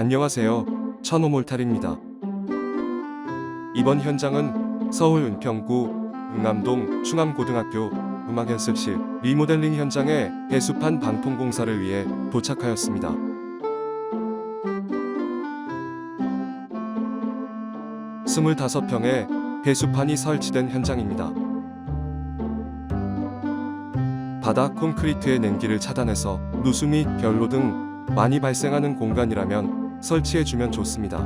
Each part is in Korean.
안녕하세요. 천호몰탈입니다. 이번 현장은 서울 은평구 응암동 충암고등학교 음악연습실 리모델링 현장에 배수판 방통 공사를 위해 도착하였습니다. 스물다섯 평의 배수판이 설치된 현장입니다. 바닥 콘크리트의 냉기를 차단해서 누수 및 결로 등 많이 발생하는 공간이라면 설치해주면 좋습니다.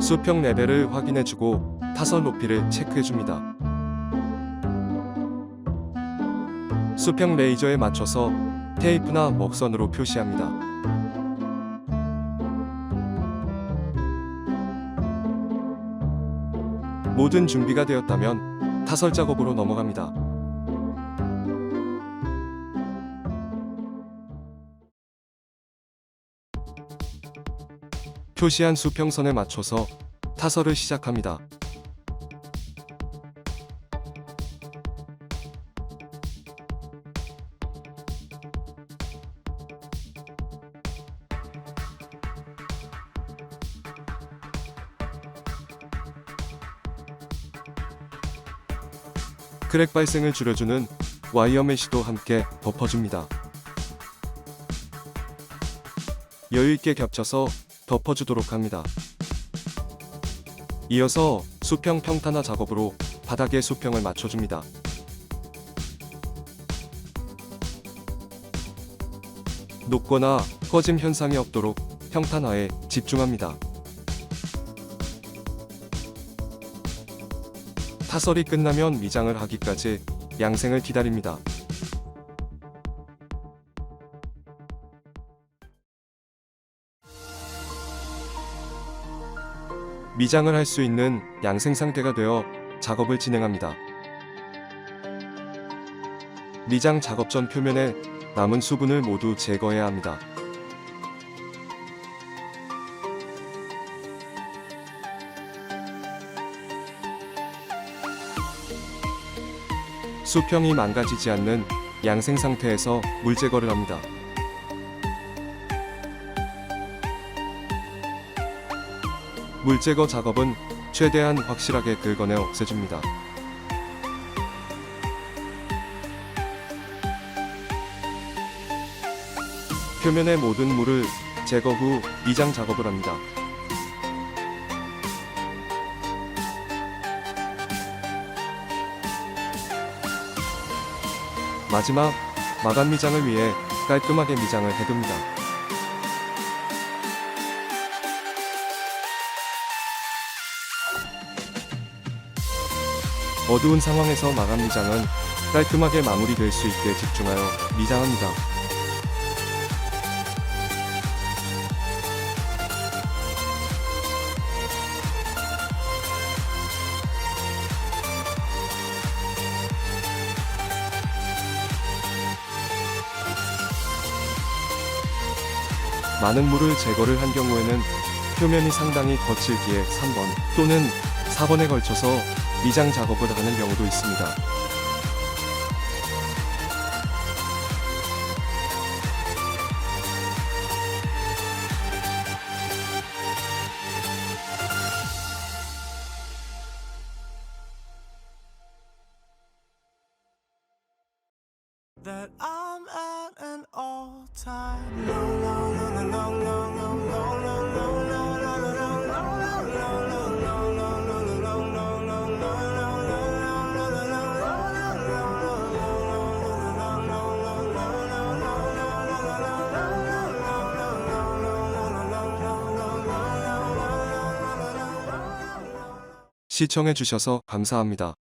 수평 레벨을 확인해주고 타설 높이를 체크해줍니다. 수평 레이저에 맞춰서 테이프나 먹선으로 표시합니다. 모든 준비가 되었다면 타설 작업으로 넘어갑니다. 표시한 수평선에 맞춰서 타설을 시작합니다. 크랙 발생을 줄여주는 와이어 메시도 함께 덮어줍니다. 여유있게 겹쳐서 덮어주도록 합니다. 이어서 수평 평탄화 작업으로 바닥의 수평을 맞춰줍니다. 녹거나 꺼짐 현상이 없도록 평탄화에 집중합니다. 타설이 끝나면 미장을 하기까지 양생을 기다립니다. 미장을 할 수 있는 양생 상태가 되어 작업을 진행합니다. 미장 작업 전 표면에 남은 수분을 모두 제거해야 합니다. 수평이 망가지지 않는 양생 상태에서 물 제거를 합니다. 물 제거 작업은 최대한 확실하게 긁어내 없애줍니다. 표면의 모든 물을 제거 후 미장 작업을 합니다. 마지막 마감 미장을 위해 깔끔하게 미장을 해둡니다. 어두운 상황에서 마감 미장은 깔끔하게 마무리될 수 있게 집중하여 미장합니다. 많은 물을 제거를 한 경우에는 표면이 상당히 거칠기에 3번 또는 4번에 걸쳐서 미장 작업을 하는 경우도 있습니다. 시청해주셔서 감사합니다.